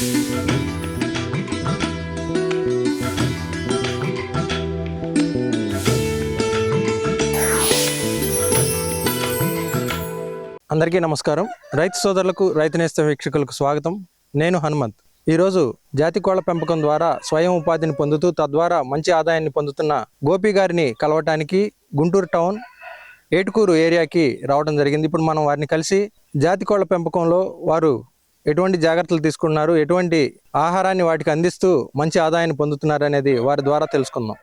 అందరికీ నమస్కారం. రైతు సోదరులకు రైతు నేస్త వీక్షకులకు స్వాగతం. నేను హనుమంత్. ఈరోజు జాతి కోళ్ళ పెంపకం ద్వారా స్వయం ఉపాధిని పొందుతూ తద్వారా మంచి ఆదాయాన్ని పొందుతున్న గోపి గారిని కలవటానికి గుంటూరు టౌన్ ఏటుకూరు ఏరియాకి రావడం జరిగింది. ఇప్పుడు మనం వారిని కలిసి జాతి కోళ్ళ పెంపకంలో వారు ఎటువంటి జాగ్రత్తలు తీసుకున్నారు? ఎటువంటి ఆహారాన్ని వాటికి అందిస్తూ మంచి ఆదాయాన్ని పొందుతున్నారు అనేది వారి ద్వారా తెలుసుకుందాం.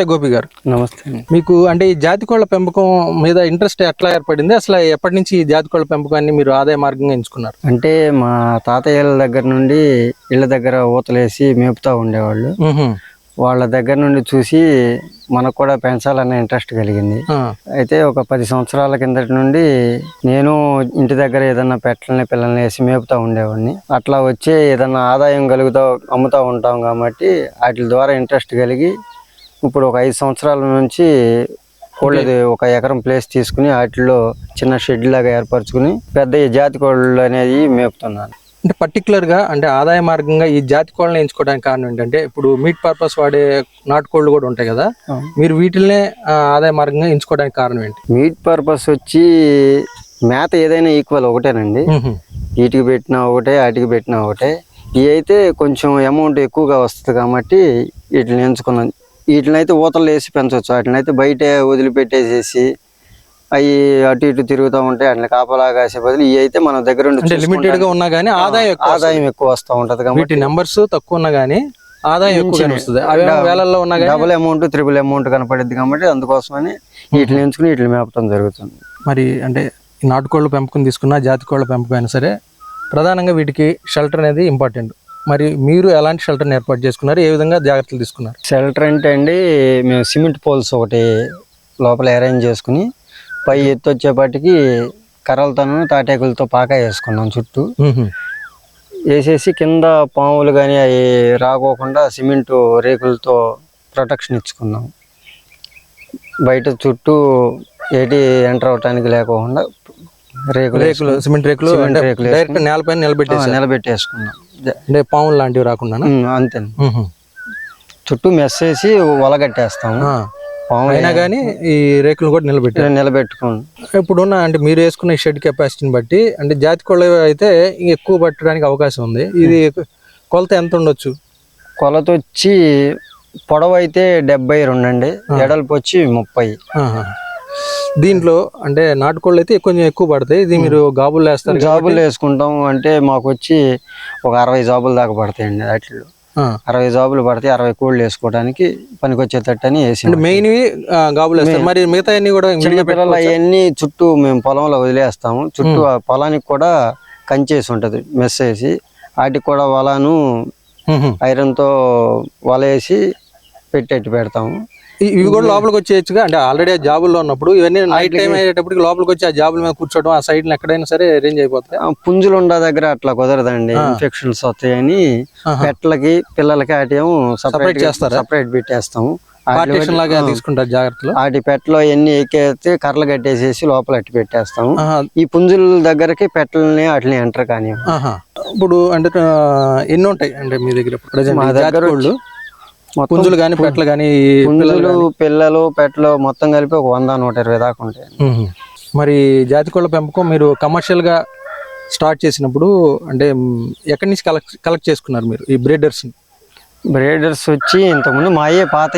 నమస్తే గోపి గారు. నమస్తే మీకు అంటే ఈ జాతి కోళ్ళ పెంపకం మీద ఇంట్రెస్ట్ ఎట్లా ఏర్పడింది? అసలు ఎప్పటి నుంచి ఈ జాతి కోళ్ళ పెంపకాన్ని మీరు ఆదాయ మార్గంగా ఎంచుకున్నారు? అంటే మా తాతయ్యల దగ్గర నుండి ఇళ్ళ దగ్గర ఊతలేసి మేపుతా ఉండేవాళ్ళు. వాళ్ళ దగ్గర నుండి చూసి మనకు కూడా పెంచాలనే ఇంట్రెస్ట్ కలిగింది. అయితే ఒక పది సంవత్సరాల కిందటి నుండి నేను ఇంటి దగ్గర ఏదన్నా పెట్టలని పిల్లల్ని వేసి మేపుతా ఉండేవాడిని. అట్లా వచ్చే ఏదన్నా ఆదాయం కలుగుతా అమ్ముతా ఉంటాం కాబట్టి వాటి ద్వారా ఇంట్రెస్ట్ కలిగి ఇప్పుడు ఒక ఐదు సంవత్సరాల నుంచి కోళ్ళది ఒక ఎకరం ప్లేస్ తీసుకుని వాటిలో చిన్న షెడ్ లాగా ఏర్పరచుకుని పెద్ద ఈ జాతి కోళ్ళు అనేది మేపుతున్నాను. అంటే పర్టికులర్గా అంటే ఆదాయ మార్గంగా ఈ జాతి కోళ్ళని ఎంచుకోవడానికి కారణం ఏంటంటే ఇప్పుడు మీట్ పర్పస్ వాడే నాటుకోళ్ళు కూడా ఉంటాయి కదా మీరు వీటిల్నే ఆదాయ మార్గంగా ఎంచుకోవడానికి కారణం ఏంటి? మీట్ పర్పస్ వచ్చి మేత ఏదైనా ఈక్వల్ ఒకటేనండి. వీటికి పెట్టినా ఒకటే వాటికి పెట్టినా ఒకటే. ఇవి అయితే కొంచెం అమౌంట్ ఎక్కువగా వస్తుంది కాబట్టి వీటిని ఎంచుకున్నాం. వీటిని అయితే ఊతలు వేసి పెంచవచ్చు. వాటిని అయితే బయట వదిలిపెట్టేసేసి అవి అటు ఇటు తిరుగుతూ ఉంటాయి వాటిని కాపలా కాసే బదులు ఇవి అయితే మన దగ్గర లిమిటెడ్గా ఉన్నా గానీ ఆదాయం ఎక్కువ ఆదాయం ఎక్కువ వస్తూ ఉంటది కాబట్టి నెంబర్స్ తక్కువ ఉన్నా గానీ ఆదాయం వస్తుంది. అవి వేలల్లో ఉన్నా డబుల్ అమౌంట్ త్రిబుల్ అమౌంట్ కనపడిద్ది కాబట్టి అందుకోసమని వీటిని ఎంచుకుని వీటిని మేపటం జరుగుతుంది. మరి అంటే నాటుకోళ్ళ పెంపకం తీసుకున్నా జాతి కోళ్ళ పెంపకం అయినా సరే ప్రధానంగా వీటికి షెల్టర్ అనేది ఇంపార్టెంట్ మరి మీరు ఎలాంటి షెల్టర్ని ఏర్పాటు చేసుకున్నారు? ఏ విధంగా జాగ్రత్తలు తీసుకున్నారు? షెల్టర్ అంటే అండి మేము సిమెంట్ పోల్స్ ఒకటి లోపల అరేంజ్ చేసుకుని పై ఎత్తు వచ్చేపాటికి కర్రలతోనూ తాటాకులతో పాక వేసుకున్నాం చుట్టూ. వేసేసి కింద పాములు కానీ అవి రాకోకుండా సిమెంట్ రేకులతో ప్రొటెక్షన్ ఇచ్చుకున్నాం. బయట చుట్టూ ఏటి ఎంటర్ అవటానికి లేకోకుండా రేకులు రేకులు సిమెంట్ రేకులు రేకులు నేలపైన నిలబెట్టేసి నిలబెట్టేసుకున్నాం. అంటే పాములు లాంటివి రాకుండా అంతే చుట్టూ మెస్ వేసి వలగట్టేస్తాము. పాములు అయినా కానీ ఈ రేకులు కూడా నిలబెట్టారు నిలబెట్టుకున్నాం ఇప్పుడున్న అంటే మీరు వేసుకున్న షెడ్ కెపాసిటీని బట్టి అంటే జాతి కోళ్ళ అయితే ఎక్కువ పట్టడానికి అవకాశం ఉంది. ఇది కొలత ఎంత ఉండొచ్చు? కొలత వచ్చి పొడవు అయితే డెబ్బై రెండు అండి. ఎడల్పు వచ్చి ముప్పై. దీంట్లో అంటే నాటుకోళ్ళు అయితే కొంచెం ఎక్కువ పడతాయి. ఇది మీరు గాబులు వేస్తారు జాబులు వేసుకుంటాం అంటే మాకు వచ్చి ఒక అరవై జాబులు దాకా పడతాయండి వాటిలో. అరవై జాబులు పడతాయి అరవై కోళ్ళు వేసుకోవడానికి పనికొచ్చేటట్టు అని వేసి అంటే మెయిన్వి గాబులు వేస్తారు. మరి మిగతా అన్ని కూడా చిన్న పిల్లలు అవన్నీ చుట్టూ మేము పొలంలో వదిలేస్తాము. చుట్టూ ఆ పొలానికి కూడా కంచేసి ఉంటది మెస్ వేసి. వాటికి కూడా వలను. ఐరన్తో వల వేసి పెట్టేట్టు పెడతాము. ఇవి కూడా లోపలికి వచ్చేయచ్చుగా. అంటే ఆల్రెడీ ఆ జాబుల్లో ఉన్నప్పుడు ఇవన్నీ నైట్ టైం అయ్యేటప్పటికి లోపలికి వచ్చి ఆ జాబుల మీద కూర్చోవడం ఆ సైడ్ ఎక్కడైనా సరే అరేంజ్ అయిపోతాయి? ఆ పుంజులు ఉండ దగ్గర అట్లా కుదరదండి. ఇన్ఫెక్షన్స్ వస్తాయని. పెట్టలకి పిల్లలకి Separate సపరేట్ చేస్తారా? సపరేట్ పెట్టేస్తాము పార్టీషన్ లాగా తీసుకుంటారు జాగ్రత్తలు? వాటి పెట్టలో ఎన్ని ఎక్కేస్తే కర్రలు కట్టేసేసి లోపల అట్టి పెట్టేస్తాము. ఈ పుంజుల దగ్గరకి పెట్టలని వాటిని ఎంటర్ కానీ. ఇప్పుడు అంటే ఎన్ని ఉంటాయి? అంటే మీ దగ్గర మా దగ్గర పుంజులు కానీ పెట్టలు కానీ పుంజులు పిల్లలు పెట్టలు మొత్తం కలిపి ఒక వంద నూట ఇరవై దాకా ఉంటాయి మరి జాతి కోళ్ళ పెంపకం మీరు కమర్షియల్గా స్టార్ట్ చేసినప్పుడు అంటే ఎక్కడి నుంచి కలెక్ట్ కలెక్ట్ చేసుకున్నారు మీరు ఈ బ్రీడర్స్ బ్రేడర్స్ వచ్చి ఇంతకుముందు మా అయ్యే పాత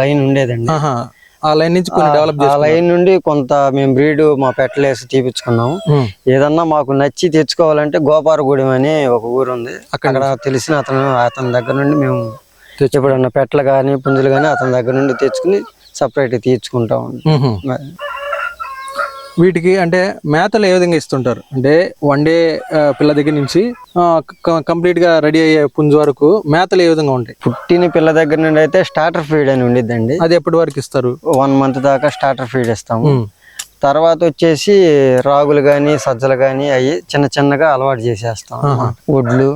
లైన్ ఉండేదండి. ఆ లైన్ నుంచి కొన్ని డెవలప్ ఆ లైన్ నుండి కొంత మేము బ్రీడ్ మా పెట్టలేసి తీపించుకున్నాము చేసుకున్నాం ఏదన్నా మాకు నచ్చి తెచ్చుకోవాలంటే గోపారగూడెం అని ఒక ఊరు ఉంది అక్కడ తెలిసిన అతను అతని దగ్గర నుండి మేము తెచ్చు- ఎప్పుడన్నా పెట్టలు కానీ పుంజులు కానీ అతని దగ్గర నుండి తెచ్చుకుని సపరేట్ తీర్చుకుంటా ఉంటాం. వీటికి అంటే మేతలు ఏ విధంగా ఇస్తుంటారు? అంటే వన్ డే పిల్ల దగ్గర నుంచి కంప్లీట్గా రెడీ అయ్యే పుంజు వరకు మేతలు ఏ విధంగా ఉంటాయి? పుట్టిన పిల్ల దగ్గర నుండి అయితే స్టార్టర్ ఫీడ్ అని ఉండిద్దండి. అది ఎప్పటి వరకు ఇస్తారు? వన్ మంత్ దాకా స్టార్టర్ ఫీడ్ ఇస్తాము. ఉమ్. తర్వాత వచ్చేసి రాగులు కానీ సజ్జలు కానీ అవి చిన్న చిన్నగా అలవాటు చేసేస్తాం వడ్లు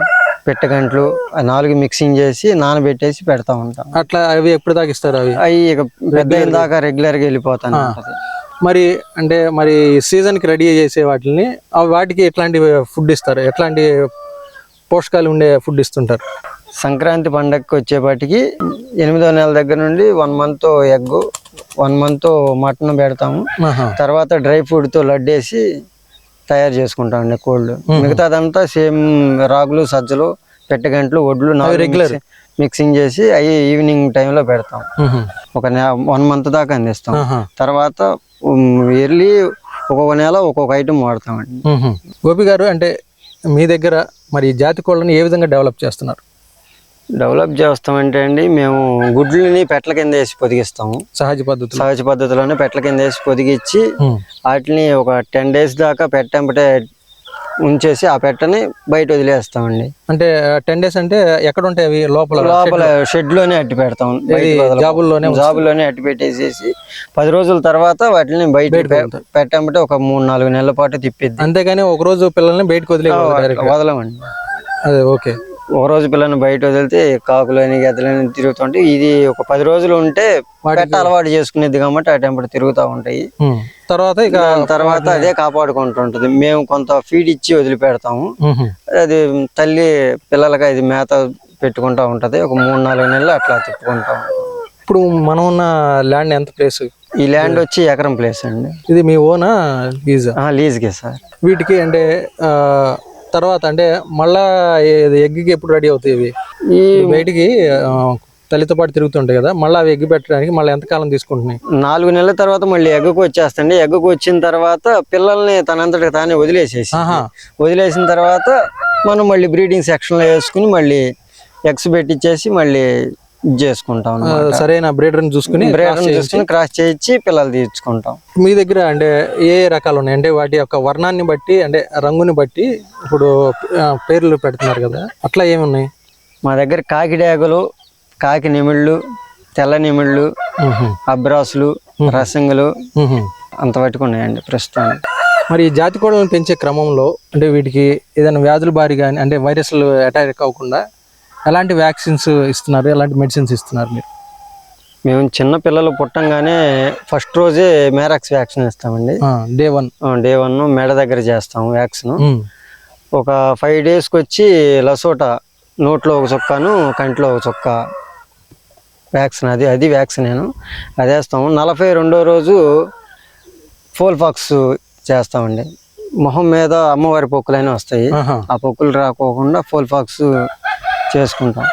పెట్టగంట్లు నాలుగు మిక్సింగ్ చేసి నానబెట్టేసి పెడతా ఉంటాం. అట్లా అవి ఎప్పుడు దాకా ఇస్తారు అవి? అవి ఇక పెద్ద అయిన దాకా రెగ్యులర్గా వెళ్ళిపోతాను. మరి అంటే మరి సీజన్కి రెడీ చేసే వాటిని వాటికి ఎట్లాంటి ఫుడ్ ఇస్తారు? ఎట్లాంటి పోషకాలు ఉండే ఫుడ్ ఇస్తుంటారు? సంక్రాంతి పండగకి వచ్చేపాటికి ఎనిమిదో నెల దగ్గర నుండి one month egg one month mutton పెడతాము. తర్వాత డ్రై ఫ్రూట్తో లడ్డేసి తయారు చేసుకుంటాం అండి కోళ్ళు మిగతాదంతా సేమ్ రాగులు సజ్జలు పెట్టగంట్లు వడ్లు regular. మిక్సింగ్ చేసి అవి ఈవినింగ్ టైంలో పెడతాం. ఒక వన్ మంత్ దాకా అందిస్తాం. తర్వాత ఇయర్లీ ఒక్కొక్క నెల ఒక్కొక్క ఐటమ్ వాడతామండి. గోపి గారు అంటే మీ దగ్గర మరి జాతి కోళ్ళని ఏ విధంగా డెవలప్ చేస్తున్నారు డెవలప్ చేస్తామంటే అండి మేము గుడ్లని పెట్ల కింద వేసి పొదిగిస్తాము. సహజ పద్ధతులు. సహజ పద్ధతిలోనే పెట్ల కింద వేసి పొదిగిచ్చి. వాటిని ఒక టెన్ డేస్ దాకా పెట్టంపటే ఉంచేసి ఆ పెట్టని బయట వదిలేస్తామండి. అంటే టెన్ డేస్ అంటే ఎక్కడ ఉంటాయి అవి? లోపల లోపల షెడ్లోనే అట్టి పెడతాం. జాబుల్లోనే జాబులోనే అట్టి పెట్టేసేసి పది రోజుల తర్వాత వాటిని బయట పెట్టంపటే ఒక మూడు నాలుగు నెలల పాటు తిప్పిద్ది. అంతేగాని ఒక రోజు పిల్లల్ని బయటకు వదిలే వదలమండి. అదే ఓకే. ఒక రోజు పిల్లని బయట వదిలితే కాకులని గద్దలని తిరుగుతుంటే ఇది ఒక పది రోజులు ఉంటే పెట్ట అలవాటు చేసుకునేది కాబట్టి ఆ టెంపర్ తిరుగుతూ ఉంటాయి. తర్వాత ఇక తర్వాత అదే కాపాడుకుంటుంటది. మేము కొంత ఫీడ్ ఇచ్చి వదిలిపెడతాము. అది తల్లి పిల్లలకి అది మేత పెట్టుకుంటా ఉంటది. ఒక మూడు నాలుగు నెలలు అట్లా తిప్పుకుంటాం ఇప్పుడు మనం ఉన్న ల్యాండ్ ఎంత ప్లేస్? ఈ ల్యాండ్ వచ్చి ఎకరం ప్లేస్ అండి. ఇది మీ ఓనా లీజా? లీజ్కే సార్. వీటికి అంటే తర్వాత అంటే మళ్ళా ఎగ్గికి ఎప్పుడు రెడీ అవుతాయి ఇవి? ఈ బయటికి తల్లితో పాటు తిరుగుతుంటాయి కదా మళ్ళీ అవి ఎగ్గి పెట్టడానికి మళ్ళీ ఎంతకాలం తీసుకుంటున్నాయి? నాలుగు నెలల తర్వాత మళ్ళీ ఎగ్గకు వచ్చేస్తండి ఎగ్గకు వచ్చిన తర్వాత పిల్లల్ని తనంతటి తానే వదిలేసేసి వదిలేసిన తర్వాత మనం మళ్ళీ బ్రీడింగ్ సెక్షన్లో వేసుకుని మళ్ళీ ఎగ్స్ పెట్టించేసి మళ్ళీ చేసుకుంటాం సరైన చూసుకుని బ్రీడర్ చూసుకుని క్రాస్ చేయించి పిల్లలు తీర్చుకుంటాం. మీ దగ్గర అంటే ఏ ఏ రకాలు ఉన్నాయి అంటే వాటి యొక్క వర్ణాన్ని బట్టి అంటే రంగుని బట్టి ఇప్పుడు పేర్లు పెడుతున్నారు కదా అట్లా ఏమి ఉన్నాయి మా దగ్గర కాకి డేగలు కాకి నిమిళ్ళు తెల్ల నిమిళ్ళు. అబ్రాసులు రసంగులు. అంత పట్టుకు ఉన్నాయండి ప్రస్తుతానికి. మరి ఈ జాతి కోళ్ళను పెంచే క్రమంలో అంటే వీటికి ఏదైనా వ్యాధుల బారి కానీ అంటే వైరస్లు అటాక్ అవ్వకుండా ఎలాంటి వ్యాక్సిన్స్ ఇస్తున్నారు? ఎలాంటి మెడిసిన్స్ ఇస్తున్నారు మీరు? మేము చిన్న పిల్లలు పుట్టంగానే ఫస్ట్ రోజే మేరాక్స్ వ్యాక్సిన్ ఇస్తామండి. Day one. డే వన్ మెడ దగ్గర చేస్తాం వ్యాక్సిన్. ఒక ఫైవ్ డేస్కి వచ్చి లసోటా నోట్లో ఒక చొక్కాను కంట్లో ఒక చొక్క వ్యాక్సిన్. అది అది వ్యాక్సిన్ నేను. అది వేస్తాము నలభై రెండో రోజు ఫోల్ ఫాక్స్ చేస్తామండి. మొహం మీద అమ్మవారి పొక్కులైనా వస్తాయి. ఆ పొక్కులు రాకోకుండా ఫోల్ ఫాక్స్ చేసుకుంటాం.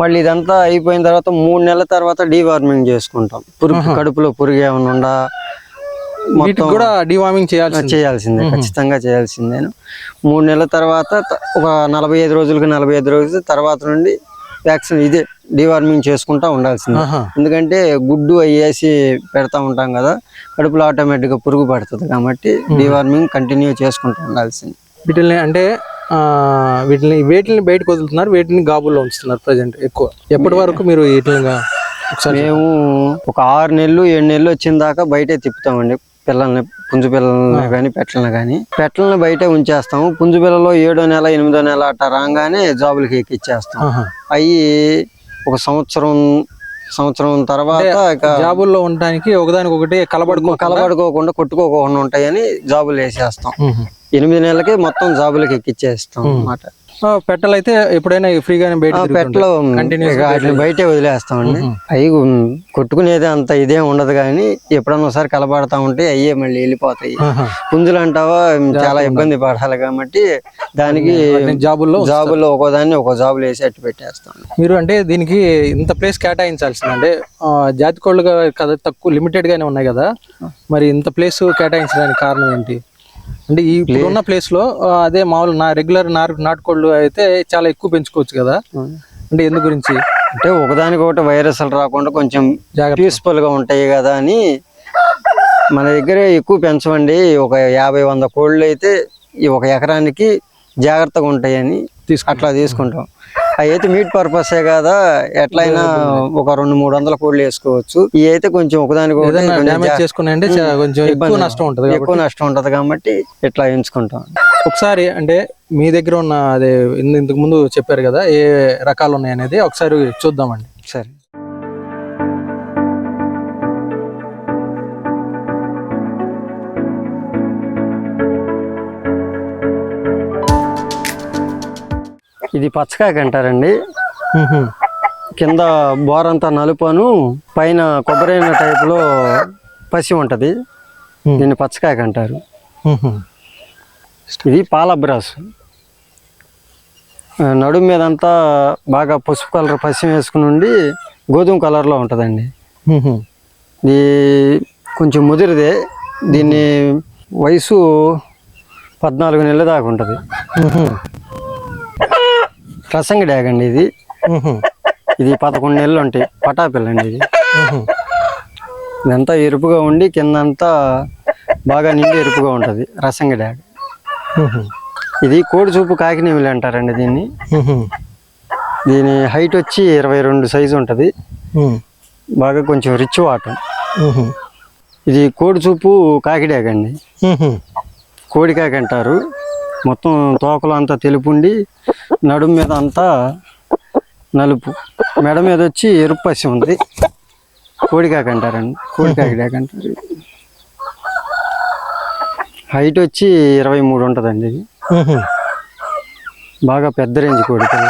మళ్ళీ ఇదంతా అయిపోయిన తర్వాత మూడు నెలల తర్వాత డీవార్మింగ్ చేసుకుంటాం. పురుగు కడుపులో పురుగు ఏమైనా ఉండా వీటికి కూడా డివార్మింగ్ చేయాల్సి చేయాల్సిందే ఖచ్చితంగా చేయాల్సిందే. మూడు నెలల తర్వాత ఒక నలభై ఐదు రోజులకి నలభై ఐదు రోజుల తర్వాత నుండి వ్యాక్సిన్ ఇదే డివార్మింగ్ చేసుకుంటా ఉండాల్సిందే. ఎందుకంటే గుడ్డు అవి వేసి పెడతా ఉంటాం కదా కడుపులో ఆటోమేటిక్గా పురుగు పడుతుంది కాబట్టి డివార్మింగ్ కంటిన్యూ చేసుకుంటూ ఉండాల్సింది. వీటిని అంటే వీటిని వేటిని బయటకు వదులుతున్నారు వీటిని గాబుల్లో ఉంచుతున్నారు ప్రజెంట్ ఎక్కువ. ఎప్పటి వరకు మీరు ఒకసారి మేము ఒక ఆరు నెలలు ఏడు నెలలు వచ్చిన దాకా బయటే తిప్పుతామండి. పిల్లల్ని పుంజు పిల్లల్ని కానీ పెట్టలను కానీ పెట్టలను బయటే ఉంచేస్తాము. పుంజు పిల్లలు ఏడో నెల ఎనిమిదో నెల అట్లా రాగానే జాబులకి ఎక్కిచ్చేస్తాం. అవి ఒక సంవత్సరం సంవత్సరం తర్వాత జాబుల్లో ఉండడానికి ఒకదానికొకటి కలబడుకో కలబడుకోకుండా కొట్టుకోకుండా ఉంటాయని జాబులు వేసేస్తాం. ఎనిమిది నెలలకి మొత్తం జాబులకి ఎక్కిచ్చేస్తాం అన్నమాట. ఆ, పెట్టలైతే ఎప్పుడైనా ఫ్రీగానే బయట పెట్టలో వాటిని బయటే వదిలేస్తామండి అవి కొట్టుకునేది అంత ఇదేం ఉండదు కానీ ఎప్పుడన్నా ఒకసారి కలబడతా ఉంటే అయ్యే మళ్ళీ వెళ్ళిపోతాయి. పుంజులు అంటావా చాలా ఇబ్బంది పడాలి కాబట్టి దానికి జాబుల్లో జాబుల్లో ఒక్కో దాన్ని ఒక్కో జాబులు వేసి అట్టు పెట్టేస్తాం. మీరు అంటే దీనికి ఇంత ప్లేస్ కేటాయించాల్సింది. అంటే ఆ, జాతి కోళ్ళుగా కదా తక్కువ లిమిటెడ్ గానే ఉన్నాయి కదా. మరి ఇంత ప్లేస్ కేటాయించడానికి కారణం ఏంటి? అంటే ఈ ఇప్పుడున్న ప్లేస్లో అదే మామూలు నా రెగ్యులర్ నాటుకోళ్ళు అయితే చాలా ఎక్కువ పెంచుకోవచ్చు కదా? అంటే ఎందు గురించి? అంటే ఒకదానికి ఒకటి వైరస్లు రాకుండా కొంచెం పీస్ఫుల్గా ఉంటాయి కదా అని మన దగ్గర ఎక్కువ పెంచమండి. ఒక యాభై వంద కోళ్ళు అయితే ఈ ఒక ఎకరానికి జాగ్రత్తగా ఉంటాయని. అట్లా తీసుకుంటాం. అయితే మీట్ పర్పసే కదా? ఎట్లయినా ఒక రెండు మూడు వందల కోళ్ళు వేసుకోవచ్చు. ఇవి అయితే కొంచెం ఒకదానికి కొంచెం ఎక్కువ. నష్టం ఉంటుంది ఎక్కువ నష్టం ఉంటది కాబట్టి ఇట్లా ఎంచుకుంటాం. ఒకసారి అంటే మీ దగ్గర ఉన్న అదే ఇంత- ఇంతకు ముందు చెప్పారు కదా ఏ రకాలు ఉన్నాయి అనేది ఒకసారి చూద్దామండి. సరే. ఇది పచ్చకాకి అంటారండి. కింద బోరంతా నలుపను పైన కొబ్బరైన టైపులో పసి ఉంటది. దీన్ని పచ్చకాకి అంటారు. ఇది పాలబ్రాస్ నడుము మీద అంతా బాగా పసుపు కలర్ పసి వేసుకుని ఉండి గోధుమ కలర్లో ఉంటుందండి. ఇది కొంచెం ముదిరిదే దీన్ని వయసు పద్నాలుగు నెలల దాకా ఉంటుంది. రసంగి డ్యాగ్ అండి ఇది. ఇది పదకొండు నెలలు ఉంటాయి పటాపిల్ల అండి ఇది. ఇదంతా ఎరుపుగా ఉండి కిందంతా బాగా నిండి ఎరుపుగా ఉంటుంది రసంగి డ్యాగ్. ఇది కోడి చూపు అంటారండి దీన్ని. దీని హైట్ వచ్చి ఇరవై రెండు సైజు ఉంటుంది. బాగా కొంచెం రిచ్ వాటర్. ఇది కోడి చూపు. కోడి కాకి అంటారు మొత్తం తోకలు అంతా తెలుపుండి నడుము మీద అంతా నలుపు. మెడ మీద వచ్చి ఎరుపు పసి ఉంది. కోడికాకి అంటారండి కోడికాకి డాక్ అంటారు హైట్ వచ్చి ఇరవై మూడు ఉంటుందండి ఇది. బాగా పెద్ద రేంజ్ కోడి పిల్ల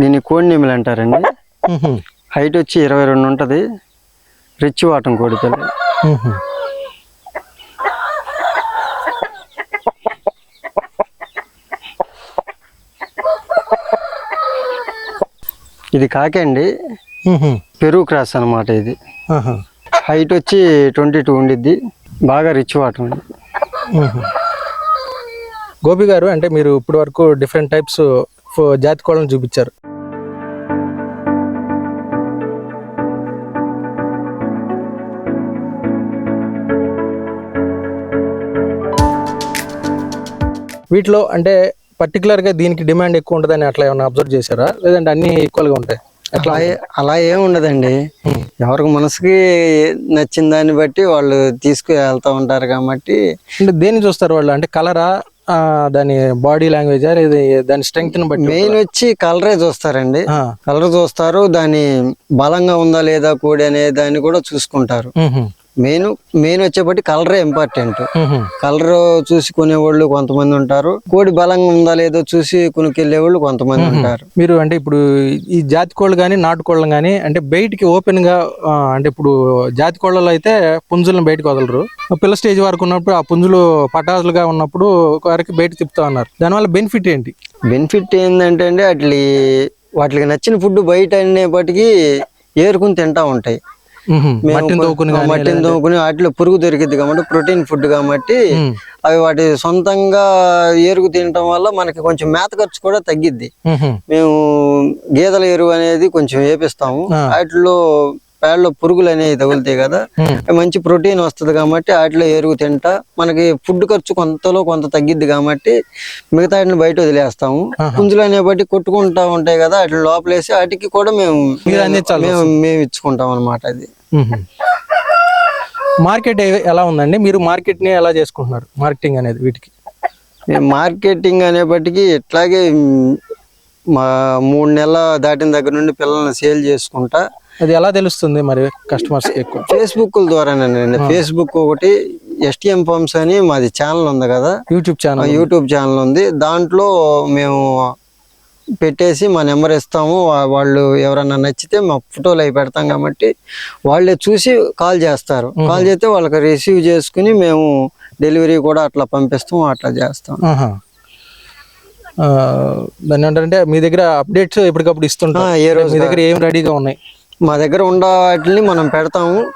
దీన్ని కోడి నెమిలి అంటారండి. హైట్ వచ్చి ఇరవై రెండు ఉంటుంది. రిచ్ వాటం కోడి ఇది కాకి అండి మ్హూ. పెరుగు క్రాస్ అన్నమాట ఇది. హైట్ వచ్చి ట్వంటీ టూ ఉండిద్ది బాగా రిచ్ వాటం అండి మ్హూ. గోపి గారు అంటే మీరు ఇప్పటి వరకు డిఫరెంట్ టైప్స్ జాతి కోళ్ళను చూపించారు వీటిలో అంటే particular గా దీనికి డిమాండ్ ఎక్కువ ఉంటుందని అట్లా ఏమైనా అబ్జర్వ్ చేశారా? లేదంటే అన్ని equal గా ఉంటాయి? ఏ- అలా ఏం ఉండదండి. ఎవరికి మనసుకి నచ్చిన దాన్ని బట్టి వాళ్ళు తీసుకు వెళ్తా ఉంటారు కాబట్టి. అంటే దేన్ని చూస్తారు వాళ్ళు? అంటే కలరా దాని బాడీ లాంగ్వేజా దాని స్ట్రెంగ్త్ బట్టి మెయిన్ వచ్చి కలరే చూస్తారండి. కలర్ చూస్తారు దాని బలంగా ఉందా లేదా కోడి అనే దాన్ని కూడా చూసుకుంటారు. మెయిన్ మెయిన్ వచ్చేపటి కలరే ఇంపార్టెంట్. కలర్ చూసి కొనేవాళ్ళు కొంతమంది ఉంటారు. కోడి బలంగా ఉందా లేదో చూసి కొనుక్కెళ్ళే వాళ్ళు కొంతమంది ఉంటారు. మీరు అంటే ఇప్పుడు ఈ జాతి కోళ్ళు కానీ నాటుకోళ్ళం కానీ అంటే బయటికి ఓపెన్గా అంటే ఇప్పుడు జాతి కోళ్ళలో అయితే పుంజులను బయటకు వదలరు. పిల్ల స్టేజ్ వరకు ఉన్నప్పుడు ఆ పుంజులు పటాసులుగా ఉన్నప్పుడు వరకు బయట తిప్పుతా ఉన్నారు. దానివల్ల బెనిఫిట్ ఏంటి? బెనిఫిట్ ఏంటంటే అండి అట్లి వాటికి నచ్చిన ఫుడ్ బయట అనేప్పటికీ ఏరుకుని తింటా ఉంటాయి. మట్టిని కొ- తోకుని ఆ కానీ మట్టిని తోముకుని వాటిలో పురుగు దొరికిద్ది కాబట్టి ప్రోటీన్ ఫుడ్ కాబట్టి. అవి వాటి సొంతంగా ఏరుకు తినటం వల్ల మనకి కొంచెం మేత ఖర్చు కూడా తగ్గిద్ది. మేము గేదెల ఎరువు అనేది కొంచెం వేపిస్తాము. వాటిలో పేడలో పురుగులు అనేవి తగులుతాయి కదా. మంచి ప్రోటీన్ వస్తుంది కాబట్టి వాటిలో ఎరువు తింటా. మనకి ఫుడ్ ఖర్చు కొంతలో కొంత తగ్గిద్ది కాబట్టి మిగతా వాటిని బయట వదిలేస్తాము. పుంజులు అనేప్పటి కొట్టుకుంటా ఉంటాయి కదా వాటి లోపలేసి వాటికి కూడా మేము మేము మేము ఇచ్చుకుంటాం అనమాట అది. మార్కెట్ ఎలా ఉందండి? మీరు మార్కెట్ని ఎలా చేసుకుంటున్నారు? మార్కెటింగ్ అనేది వీటికి. మార్కెటింగ్ అనేప్పటికీ ఇట్లాగే మ్, మూడు నెలల దాటిన దగ్గర నుండి పిల్లల్ని సేల్ చేసుకుంటా. అది ఎలా తెలుస్తుంది మరి కస్టమర్స్ ఎక్కువ? ఫేస్బుక్ ద్వారానేనండి ఫేస్బుక్ ఒకటి ఎస్టిఎం ఫార్మ్స్ అని మాది ఛానల్ ఉంది కదా. యూట్యూబ్ ఛానల్ యూట్యూబ్ ఛానల్ ఉంది. దాంట్లో మేము పెట్టేసి మా నెంబర్ ఇస్తాము. వాళ్ళు ఎవరన్నా నచ్చితే మా ఫోటోలు అవి పెడతాం కాబట్టి వాళ్ళే చూసి కాల్ చేస్తారు. కాల్ చేస్తే వాళ్ళకి రిసీవ్ చేసుకుని మేము డెలివరీ కూడా అట్లా పంపిస్తాం అట్లా చేస్తాం. దాన్ని ఏంటంటే మీ దగ్గర అప్డేట్స్ ఎప్పటికప్పుడు ఇస్తుంటారు. ఆ, ఏ రోజు మీ దగ్గర ఏం రెడీగా ఉన్నాయి? మా దగ్గర ఉన్న వాటిని మనం పెడతాము.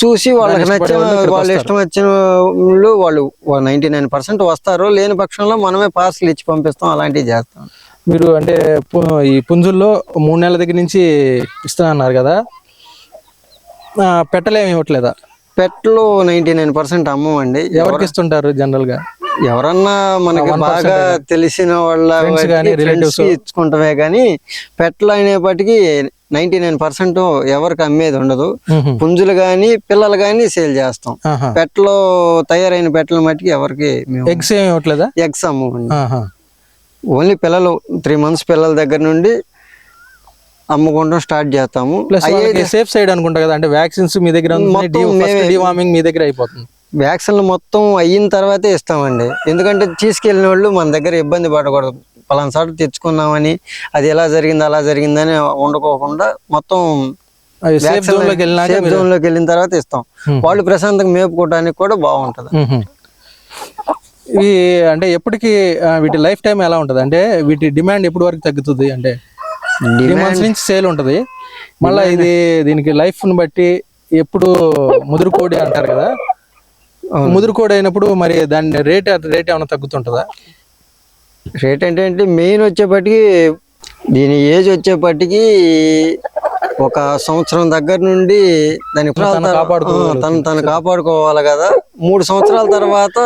చూసి వాళ్ళకి నచ్చిన వాళ్ళు ఇష్టం వచ్చిన వాళ్ళు వాళ్ళు నైంటీ నైన్ పర్సెంట్ వస్తారు. లేని పక్షంలో మనమే పార్సల్ ఇచ్చి పంపిస్తాం. అలాంటివి చేస్తాం. మీరు అంటే ఈ పుంజుల్లో మూడు నెలల దగ్గర నుంచి ఇస్తున్నా అన్నారు కదా పెట్టలేమి ఇవ్వట్లేదా? పెట్లు నైన్టీ నైన్ పర్సెంట్ అమ్మమండి. ఎవరికి ఇస్తుంటారు జనరల్గా? ఎవరన్నా మనకి బాగా తెలిసిన వాళ్ళ ఇచ్చుకుంటమే కానీ పెట్లు అనేప్పటికీ నైన్టీ నైన్ పర్సెంట్ ఎవరికి అమ్మేది ఉండదు. పుంజులు గాని పిల్లలు గాని సేల్ చేస్తాం. పెట్లో తయారైన పెట్టల మట్టికి ఎవరికి ఎగ్స్ ఏమి ఇవ్వట్లేదా? ఎగ్స్ అమ్మమండి. ఆహా. ఓన్లీ పిల్లలు త్రీ మంత్స్ పిల్లల దగ్గర నుండి అమ్ముకుంటాం స్టార్ట్ చేస్తాము. సేఫ్ సైడ్ అనుకుంటా కదా అంటే వ్యాక్సిన్స్ మీ దగ్గర మీ దగ్గర అయిపోతుంది. వ్యాక్సిన్లు మొత్తం అయిన తర్వాతే ఇస్తామండి. ఎందుకంటే తీసుకెళ్ళిన వాళ్ళు మన దగ్గర ఇబ్బంది పడకూడదు. పలానా సార్లు తెచ్చుకున్నామని అది ఎలా జరిగింది అలా జరిగిందని ఉండకోకుండా మొత్తం సేఫ్ వెళ్ళిన తర్వాత ఇస్తాం. వాళ్ళు ప్రశాంతంగా మేపుకోవడానికి కూడా బాగుంటది. ఇవి అంటే ఎప్పటికి వీటి లైఫ్ టైం ఎలా ఉంటది? అంటే వీటి డిమాండ్ ఎప్పటి వరకు తగ్గుతుంది? అంటే నుంచి సేల్ ఉంటది. మళ్ళీ ఇది దీనికి లైఫ్ని బట్టి ఎప్పుడు ముదురు కోడి అంటారు కదా ముదురు కోడి అయినప్పుడు మరి దాని రేట్ రేట్ ఏమైనా తగ్గుతుంటుందా? రేట్ ఏంటంటే మెయిన్ వచ్చేపటికి దీని ఏజ్ వచ్చేపటికి ఒక సంవత్సరం దగ్గర నుండి దాని తను. తను తను కాపాడుకోవాలి కదా. మూడు సంవత్సరాల తర్వాత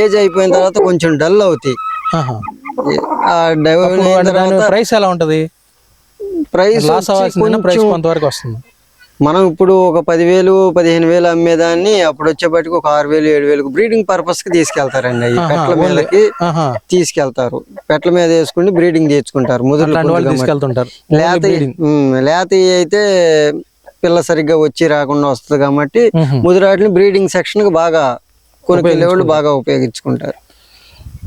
ఏజ్ అయిపోయిన తర్వాత కొంచెం డల్ అవుతాయి. ప్రైస్ ఎలా ఉంటది? ప్రైస్ కొంతవరకు వస్తుంది. మనం ఇప్పుడు ఒక పదివేలు పదిహేను వేలు అమ్మేదాన్ని అప్పుడు వచ్చేపటికి ఒక ఆరు వేలు ఏడు వేలకు బ్రీడింగ్ పర్పస్కి తీసుకెళ్తారండి. ఈ పెట్ల మీదకి. తీసుకెళ్తారు. పెట్ల మీద వేసుకుని బ్రీడింగ్ చేయించుకుంటారు ముదురు తీసుకెళ్తుంటారు. లేత లేత అయితే పిల్ల సరిగ్గా వచ్చి రాకుండా వస్తుంది కాబట్టి. ముదిరాటిని బ్రీడింగ్ సెక్షన్కి బాగా కొనుక్కెళ్ళే వాళ్ళు బాగా ఉపయోగించుకుంటారు.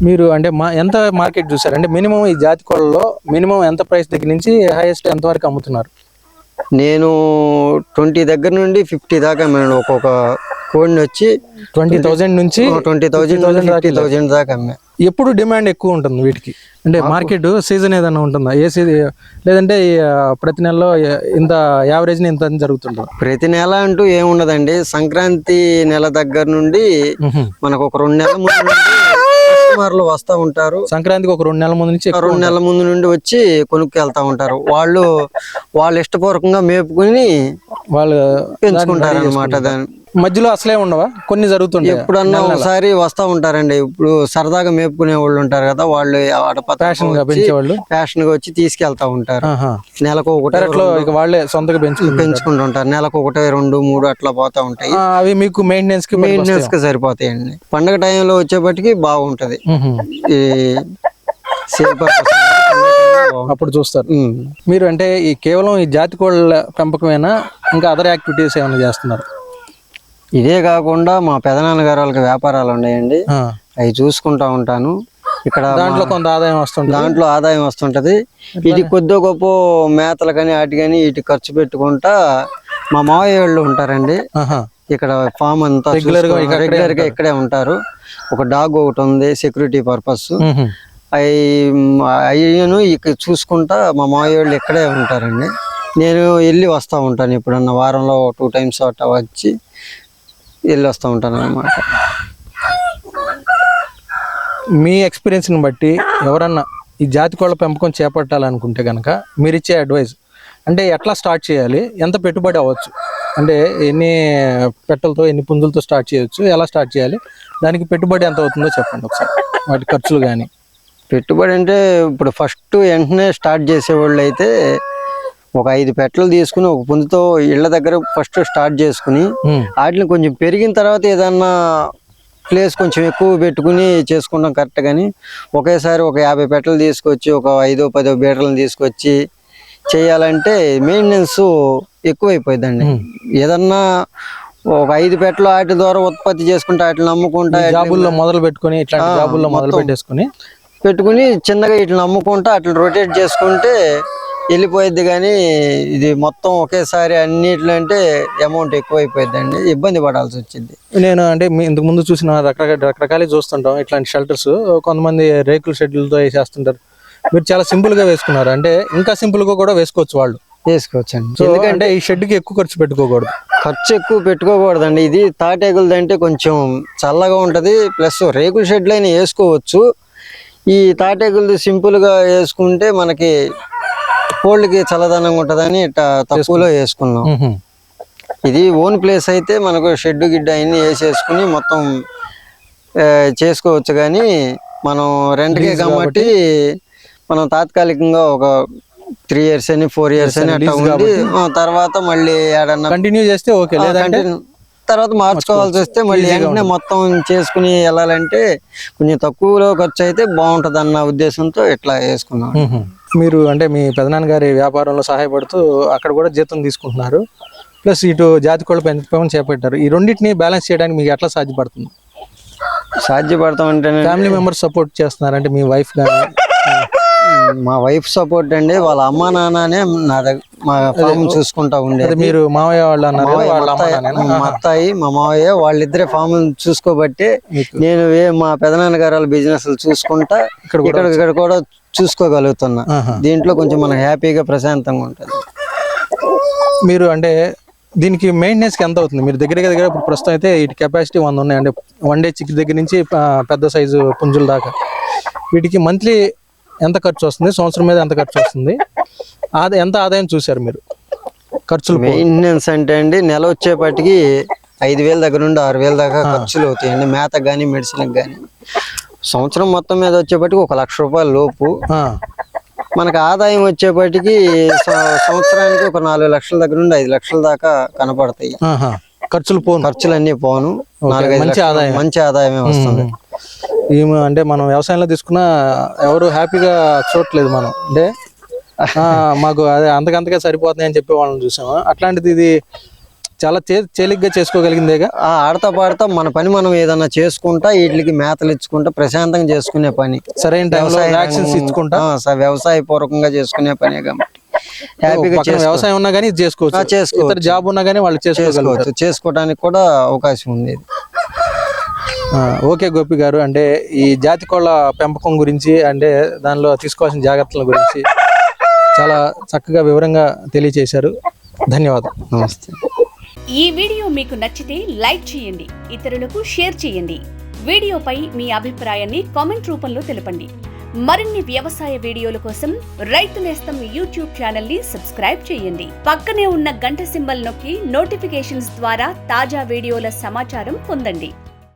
మీరు అంటే మా ఎంత మార్కెట్ చూసారు? అంటే మినిమం ఈ జాతి కోళ్ళలో మినిమం ఎంత ప్రైస్ దగ్గర నుంచి హైయెస్ట్ ఎంత వరకు అమ్ముతున్నారు? నేను ట్వంటీ దగ్గర నుండి ఫిఫ్టీ దాకా అమ్మాను. ఒక్కొక్క కోడిని వచ్చి ట్వంటీ థౌజండ్ నుంచి ట్వంటీ థౌజండ్ ఫిఫ్టీ థౌజండ్ దాకా అమ్మా ఎప్పుడు డిమాండ్ ఎక్కువ ఉంటుంది వీటికి? అంటే మార్కెట్ సీజన్ ఏదైనా ఉంటుందా? ఏ సీజన్ లేదంటే ప్రతి నెలలో ఇంత యావరేజ్ ఇంత జరుగుతుంటుందా ప్రతి నెల అంటూ ఏముండదండి. సంక్రాంతి నెల దగ్గర నుండి. మనకు ఒక రెండు నెలల ముందు కస్టమర్లు వస్తూ ఉంటారు. సంక్రాంతికి ఒక రెండు నెలల ముందు నుంచి రెండు నెలల ముందు నుండి వచ్చి కొనుక్కెళ్తా ఉంటారు. వాళ్ళు వాళ్ళు ఇష్టపూర్వకంగా మేపుకుని వాళ్ళు పెంచుకుంటారు అనమాట దాన్ని. మధ్యలో అసలే ఉండవా? కొన్ని జరుగుతుంటాయి. ఎప్పుడన్నా ఒకసారి వస్తా ఉంటారండి. ఇప్పుడు సరదాగా మేపుకునే వాళ్ళు ఉంటారు కదా వాళ్ళు ఫ్యాషన్గా పెంచేవాళ్ళు? ఫ్యాషన్గా వచ్చి తీసుకెళ్తా ఉంటారు. నెలకు ఒకటి ఇక వాళ్ళే సొంతగా పెంచుకుంటారు పెంచుకుంటుంటారు నెలకు ఒకటి రెండు మూడు అట్లా పోతా ఉంటాయి. అవి మీకు మెయింటెనెన్స్కి మెయింటెనెన్స్కి సరిపోతాయండి. పండగ టైంలో వచ్చేపటికి బాగుంటది. ఈ సేల్ అప్పుడు చూస్తారు. మీరు అంటే ఈ కేవలం ఈ జాతి కోళ్ళ పెంపకమేనా? ఇంకా అదర్ యాక్టివిటీస్ ఏమైనా చేస్తున్నారు? ఇదే కాకుండా మా పెదనాన్నగారు వాళ్ళకి వ్యాపారాలు ఉన్నాయండి. అవి చూసుకుంటా ఉంటాను. ఇక్కడ దాంట్లో కొంత ఆదాయం వస్తుంది దాంట్లో ఆదాయం వస్తుంటది. ఇటు కొద్ది గొప్ప మేతలు కానీ వాటి కానీ ఇటు ఖర్చు పెట్టుకుంటా మా మావయ్య వాళ్ళు ఉంటారండి. ఇక్కడ ఫామ్ అంతా రెగ్యులర్గా ఇక్కడే ఉంటారు. ఒక డాగ్ ఒకటి ఉంది సెక్యూరిటీ పర్పస్. అవి అయ్యను ఇక చూసుకుంటా మా మావయ్య వాళ్ళు ఇక్కడే ఉంటారండి. నేను వెళ్ళి వస్తూ ఉంటాను ఎప్పుడన్నా వారంలో టూ టైమ్స్ అట్లా వచ్చి వెళ్ళి వస్తూ ఉంటాను అనమాట మీ ఎక్స్పీరియన్స్ని బట్టి ఎవరన్నా ఈ జాతి కోళ్ళ పెంపకం చేపట్టాలనుకుంటే కనుక మీరు ఇచ్చే అడ్వైస్ అంటే ఎట్లా స్టార్ట్ చేయాలి? ఎంత పెట్టుబడి అవ్వచ్చు? అంటే ఎన్ని పెట్టలతో ఎన్ని పుంజులతో స్టార్ట్ చేయొచ్చు? ఎలా స్టార్ట్ చేయాలి? దానికి పెట్టుబడి ఎంత అవుతుందో చెప్పండి ఒకసారి. వాటి ఖర్చులు కానీ పెట్టుబడి అంటే ఇప్పుడు ఫస్ట్ వెంటనే స్టార్ట్ చేసేవాళ్ళు అయితే ఒక ఐదు పెట్టలు తీసుకుని ఒక పుంజుతో ఇళ్ళ దగ్గర ఫస్ట్ స్టార్ట్ చేసుకుని వాటిని కొంచెం పెరిగిన తర్వాత ఏదన్నా ప్లేస్ కొంచెం ఎక్కువ పెట్టుకుని చేసుకుంటాం కరెక్ట్ కానీ ఒకేసారి ఒక యాభై పెట్టలు తీసుకొచ్చి ఒక ఐదో పదో బీటలను తీసుకొచ్చి చేయాలంటే మెయింటెనెన్స్ ఎక్కువైపోయిందండి ఏదన్నా ఒక ఐదు పెట్టలు వాటి ద్వారా ఉత్పత్తి చేసుకుంటా వాటిని అమ్ముకుంటా జాబుల్లో మొదలు పెట్టుకొని ఇట్లాంటి జాబుల్లో మొదలు పెట్టేసుకుని. పెట్టుకుని చిన్నగా ఇట్లా అమ్ముకుంటా అట్లా రొటేట్ చేసుకుంటే వెళ్ళిపోయిద్ది కానీ ఇది మొత్తం ఒకేసారి అన్నిట్లో అంటే అమౌంట్ ఎక్కువైపోయిద్దండి. ఇబ్బంది పడాల్సి వచ్చింది. నేను అంటే ఇంతకు ముందు చూసిన రకరకాల రకరకాలే చూస్తుంటాం. ఇట్లాంటి షెల్టర్స్ కొంతమంది రేకుల షెడ్యూల్తో వేసేస్తుంటారు మీరు చాలా సింపుల్గా వేసుకున్నారు. అంటే ఇంకా సింపుల్గా కూడా వేసుకోవచ్చు వాళ్ళు. వేసుకోవచ్చండి. సో అంటే ఈ షెడ్కి ఎక్కువ ఖర్చు పెట్టుకోకూడదు. ఖర్చు ఎక్కువ పెట్టుకోకూడదండి. ఇది తాటేగులది అంటే కొంచెం చల్లగా ఉంటది. ప్లస్ రేకుల షెడ్లు అయినా వేసుకోవచ్చు. ఈ తాటేగులది సింపుల్గా వేసుకుంటే మనకి కోళ్ళకి చల్లదనంగా ఉంటదని ఇట్లా తక్కువలో వేసుకున్నాం. ఇది ఓన్ ప్లేస్ అయితే మనకు షెడ్ గిడ్డ అన్ని వేసేసుకుని మొత్తం చేసుకోవచ్చు కానీ మనం రెంట్కే కాబట్టి మనం తాత్కాలికంగా ఒక త్రీ ఇయర్స్ అని ఫోర్ ఇయర్స్ అని అట్లా ఉండి తర్వాత మళ్ళీ ఏడన్నా కంటిన్యూ చేస్తే ఓకే లేదంటే తర్వాత మార్చుకోవాల్సి వస్తే మళ్ళీ వెంటనే మొత్తం చేసుకుని వెళ్ళాలంటే కొంచెం తక్కువలో ఖర్చు అయితే బాగుంటది అన్న ఉద్దేశంతో ఇట్లా వేసుకున్నాం. మీరు అంటే మీ పెదనాన్న గారి వ్యాపారంలో సహాయపడుతూ అక్కడ కూడా జీతం తీసుకుంటున్నారు. ప్లస్ ఇటు జాతి కోళ్ళ పెంపకం చేపట్టారు. ఈ రెండింటిని బ్యాలెన్స్ చేయడానికి మీకు ఎట్లా సాధ్యపడుతుంది? సాధ్యపడతాం అంటే ఫ్యామిలీ మెంబర్స్ సపోర్ట్ చేస్తున్నారు. అంటే మీ వైఫ్ కానీ మా వైఫ్ సపోర్ట్ అండి. వాళ్ళ అమ్మా నాన్ననే నా దగ్గర మా ఫామ్ చూసుకుంటా ఉండేది. మీరు మావయ్య వాళ్ళు అన్నారు మా అత్తాయి మా మావయ్య వాళ్ళిద్దరే ఫామ్ చూసుకోబట్టి నేను మా పెదనాన్న గారు వాళ్ళ బిజినెస్ చూసుకుంటా ఇక్కడ కూడా ఇక్కడ ఇక్కడ కూడా చూసుకోగలుగుతున్నా. దీంట్లో కొంచెం మనకు హ్యాపీగా ప్రశాంతంగా ఉంటుంది. మీరు అంటే దీనికి మెయింటెనెన్స్కి ఎంత అవుతుంది? మీరు దగ్గర దగ్గర ఇప్పుడు ప్రస్తుతం అయితే ఇటు కెపాసిటీ వంద ఉన్నాయి. అంటే వన్ డే చిక్ దగ్గర నుంచి పెద్ద సైజు పుంజుల దాకా. వీటికి మంత్లీ ఎంత ఖర్చు వస్తుంది? సంవత్సరం మీద ఎంత ఖర్చు వస్తుంది? ఆదా ఎంత ఆదాయం చూశారు మీరు? ఖర్చులు మెయింటెనెన్స్ అంటే అండి నెల వచ్చేపటికి ఐదు వేల దగ్గర నుండి ఆరు వేల దాకా ఖర్చులు అవుతాయండి మేతకు కానీ మెడిసిన్కి కానీ సంవత్సరం మొత్తం మీద వచ్చేపటికి ఒక లక్ష రూపాయల లోపు. మనకు ఆదాయం వచ్చేపటికి సంవత్సరానికి ఒక నాలుగు లక్షల దగ్గర నుండి ఐదు లక్షల దాకా కనపడతాయి. ఖర్చులు పోను. ఖర్చులన్నీ పోను. నాలుగైదు మంచి ఆదాయం. మంచి ఆదాయమే వస్తుంది. ఈమె అంటే మనం వ్యవసాయంలో తీసుకున్న ఎవరు హ్యాపీగా చూడట్లేదు మనం. అంటే మాకు అదే అంతకంతగా సరిపోతున్నాయి అని చెప్పి వాళ్ళని చూసాము. అట్లాంటిది ఇది చాలా తే తేలిగ్గా చేసుకోగలిగిందేగా? ఆ ఆడతా పాడతా మన పని మనం ఏదన్నా చేసుకుంటా వీటికి మేతలు ఇచ్చుకుంటా ప్రశాంతంగా చేసుకునే పని. సరైన వ్యాక్సిన్స్ ఇచ్చుకుంటా? వ్యవసాయ పూర్వకంగా చేసుకునే పనే కాబట్టి. హ్యాపీగా వ్యవసాయం ఉన్నా కానీ చేసుకోవచ్చు. చేసుకోవచ్చు. జాబ్ ఉన్నా కానీ వాళ్ళు చేసుకోవచ్చు. చేసుకోవడానికి కూడా అవకాశం ఉంది ఓకే గోపి గారు అంటే ఈ జాతి కోళ్ళ పెంపకం గురించి అంటే దానిలో తీసుకోవాల్సిన జాగ్రత్తల గురించి చాలా చక్కగా వివరంగా తెలియజేశారు ధన్యవాదాలు. నమస్తే. ఈ వీడియో మీకు నచ్చితే లైక్ చేయండి ఇతరులకు షేర్ చేయండి. వీడియోపై మీ అభిప్రాయాన్ని కామెంట్ రూపంలో తెలపండి. మరిన్ని వ్యవసాయ వీడియోల కోసం రైతు నేస్తం యూట్యూబ్ ఛానల్ని సబ్స్క్రైబ్ చేయండి. పక్కనే ఉన్న గంట సింబల్ నొక్కి నోటిఫికేషన్స్ ద్వారా తాజా వీడియోల సమాచారం పొందండి.